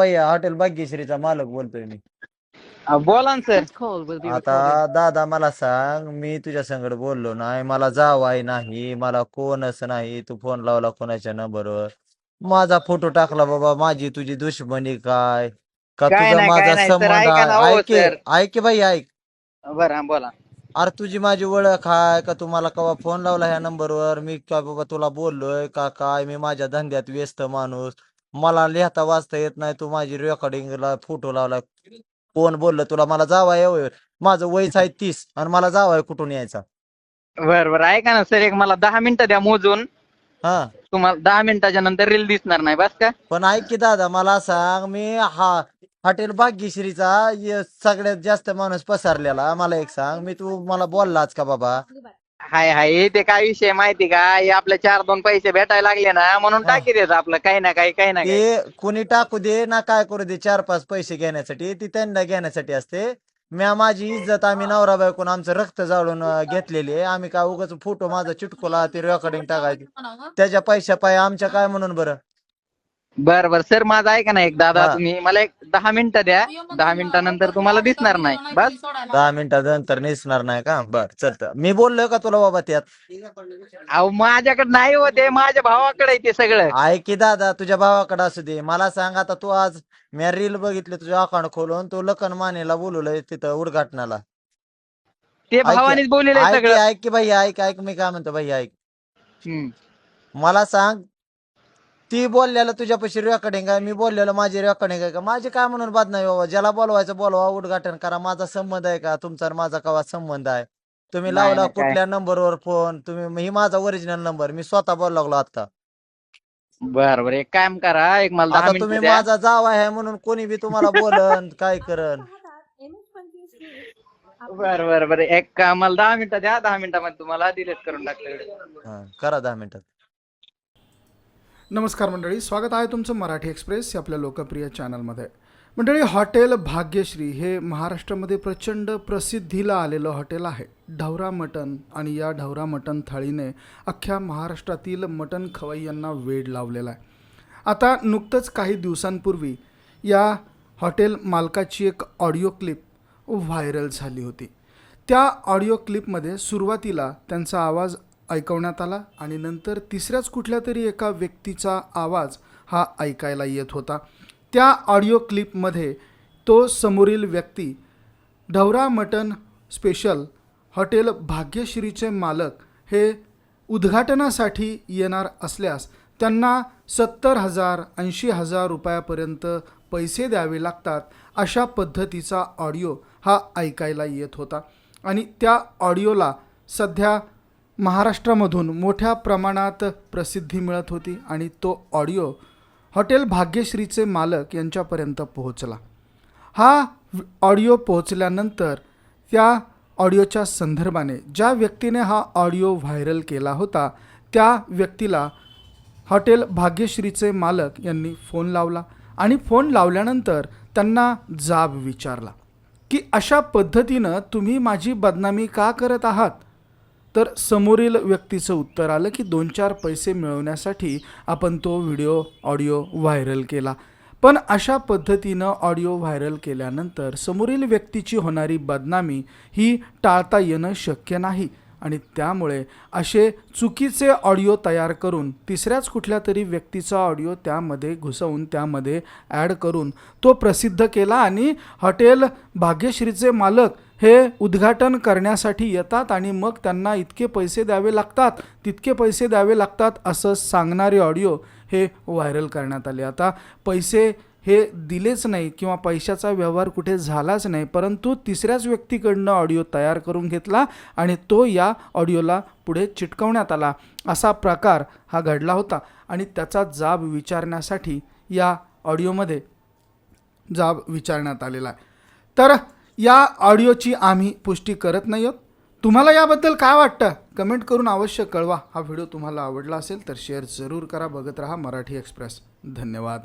भैया हॉटेल भाग्यश्रीचा मालक बोलतोय मी. अ, बोला ना sir. This call will be आता. दादा मला सांग मी तुझ्या संगड बोललो नाही मला जावाई नाही मला कोणच नाही तू फोन लावला कोणाच्या नंबरवर? माझा फोटो टाकला बाबा माझी तुझी दुश्मनी काय? का काय तुझा नाही, माझा नाही, सर, संबंध ऐका ना, आहे? हो, ऐक की- सर. ऐक की भाई ऐक. बरं हा बोला. अरे तुझी माझी ओळख आहे का? तुम्हाला कवा फोन लावला ह्या नंबरवर? मी का बाबा तुला बोललोय? का काय? मी माझ्या धंद्यात व्यस्त माणूस. मला लिहिता वाचता येत नाही. तू माझी रेकॉर्डिंगला फोटो लावला. कोण बोललं तुला? मला जावाय होय. माझं वयच आहे तीस आणि मला जावाय कुठून यायचा? बरं बरं. ऐका ना सर एक मला दहा मिनिटं द्या मोजून. हा. तुम्हाला दहा मिनिटाच्या नंतर रील दिसणार नाही बस का? पण ऐक की दादा मला सांग मी हा हॉटेल भाग्यश्रीचा य- सगळ्यात जास्त माणूस पसरलेला. मला एक सांग मी तू मला बोललाच का बाबा? हाय हाय ते काय विषय माहिती का? हे आपले चार दोन पैसे भेटायला लागले ना म्हणून हा. टाकी देत आपलं काही ना काही काही ना काही. ते कोणी टाकू दे ना काय करू दे चार पाच पैसे घेण्यासाठी ती त्यांना घेण्यासाठी असते. म्या माझी इज्जत आम्ही नवरा बायकोन आमचं रक्त जाळून अं, घेतलेली आहे. आम्ही काय उगाच फोटो माझा चिटकोला ते रेकॉर्डिंग टाकायची. त्याच्या पैशा पाय आमच्या काय म्हणून बरं? बरं बरं. सर माझं ऐका ना एक दादा हा. तुम्ही मला एक दहा मिनिटं द्या. दहा मिनिटानंतर तुम्हाला दिसणार नाही. बस. दहा मिनिटानंतर नेसणार नाही का? बर चलत. मी बोललोय का तुला बाबा त्यात? अहो माझ्याकडे नाही होते माझ्या भावाकडे आहे ते सगळं. ऐक की दादा तुझ्या भावाकडे असू दे. मला सांग आता तू आज मी रील बघितली तुझ्या अकाउंट खोलून तू लखन मानेला बोलवलंय तिथं उद्घाटनाला. ते भावानेच बोललेलं आहे ऐक की- सगळं. ऐक की भाई ऐक ऐक. मी काय म्हणतो भाई ऐक. हम्म. मला सांग ती बोललेलं तुझ्यापाशी रेकॉर्डिंग आहे मी बोललेलं माझी रेकॉर्डिंग आहे का? माझी काय म्हणून बात नाही बाबा ज्याला बोलवायचं बोलवा उद्घाटन करा माझा संबंध आहे का? तुमचा आणि माझा कवा संबंध आहे? तुम्ही नाही, लावला नाही, काय- कुठल्या नंबरवर फोन? तुम्ही ही माझा ओरिजिनल नंबर मी स्वतः बोलायला लागलो आता बरं बरं एक काम करा एक मला दहा आता तुम्ही मिनिटं द्या. माझा जावा आहे म्हणून कोणी बी तुम्हाला बोलन काय करण बरं बरं बरं एक काम मला दहा मिनिटं द्या दहा मिनिटामध्ये तुम्हाला डिलीट करून टाकतो हा, करा दहा मिनिटात नमस्कार मंडळी स्वागत आहे तुमचं मराठी एक्सप्रेस या आपल्या लोकप्रिय चॅनलमध्ये. मंडळी हॉटेल भाग्यश्री हे महाराष्ट्रामध्ये प्रचंड प्रसिद्धीला आलेलं हॉटेल आहे. ढवरा मटण आणि या ढवरा मटण थाळीने अख्ख्या महाराष्ट्रातील मटण खवय्यांना वेड लावलेला आहे. आता नुकतंच काही दिवसांपूर्वी या हॉटेल मालकाची एक ऑडिओ क्लिप व्हायरल झाली होती. त्या ऑडिओ क्लिपमध्ये सुरुवातीला त्यांचा आवाज ऐकवण्यात आला आणि नंतर तिसऱ्याच कुठल्या तरी एका व्यक्तीचा आवाज हा ऐकायला येत होता. त्या ऑडिओ क्लिपमध्ये तो समोरील व्यक्ती ढवरा मटन स्पेशल हॉटेल भाग्यश्रीचे मालक हे उद्घाटनासाठी येणार असल्यास त्यांना सत्तर हजार ऐंशी हजार रुपयापर्यंत पैसे द्यावे लागतात अशा पद्धतीचा ऑडिओ हा ऐकायला येत होता. आणि त्या ऑडिओला सध्या महाराष्ट्रामधून मोठ्या प्रमाणात प्रसिद्धी मिळत होती आणि तो ऑडिओ हॉटेल भाग्यश्रीचे मालक यांच्यापर्यंत पोहोचला. हा ऑडिओ पोहोचल्यानंतर त्या ऑडिओच्या संदर्भाने ज्या व्यक्तीने हा ऑडिओ व्हायरल केला होता त्या व्यक्तीला हॉटेल भाग्यश्रीचे मालक यांनी फोन लावला आणि फोन लावल्यानंतर त्यांना जाब विचारला की अशा पद्धतीनं तुम्ही माझी बदनामी का करत आहात? तर समोरील व्यक्तीचं उत्तर आलं की दोन चार पैसे मिळवण्यासाठी आपण तो व्हिडिओ ऑडिओ व्हायरल केला. पण अशा पद्धतीनं ऑडिओ व्हायरल केल्यानंतर समोरील व्यक्तीची होणारी बदनामी ही टाळता येणं शक्य नाही आणि त्यामुळे असे चुकीचे ऑडिओ तयार करून तिसऱ्याच कुठल्या तरी व्यक्तीचा ऑडिओ त्यामध्ये घुसवून त्यामध्ये ॲड करून तो प्रसिद्ध केला आणि हॉटेल भाग्यश्रीचे मालक हे उद्घाटन करण्यासाठी येतात आणि मग त्यांना इतके पैसे द्यावे लागतात तितके पैसे द्यावे लागतात असं सांगणारे ऑडिओ हे व्हायरल करण्यात आले. आता पैसे हे दिलेच नाही किंवा पैशाचा व्यवहार कुठे झालाच नाही परंतु तिसऱ्याच व्यक्तीकडनं ऑडिओ तयार करून घेतला आणि तो या ऑडिओला पुढे चिटकवण्यात आला. असा प्रकार हा घडला होता आणि त्याचा जाब विचारण्यासाठी या ऑडिओमध्ये जाब विचारण्यात आलेला आहे. तर या ऑडिओची आम्ही पुष्टी करत नाही आहोत. तुम्हाला याबद्दल काय वाटतं? कमेंट करून अवश्य कळवा. हा व्हिडिओ तुम्हाला आवडला असेल तर शेअर जरूर करा. बघत राहा मराठी एक्सप्रेस. धन्यवाद.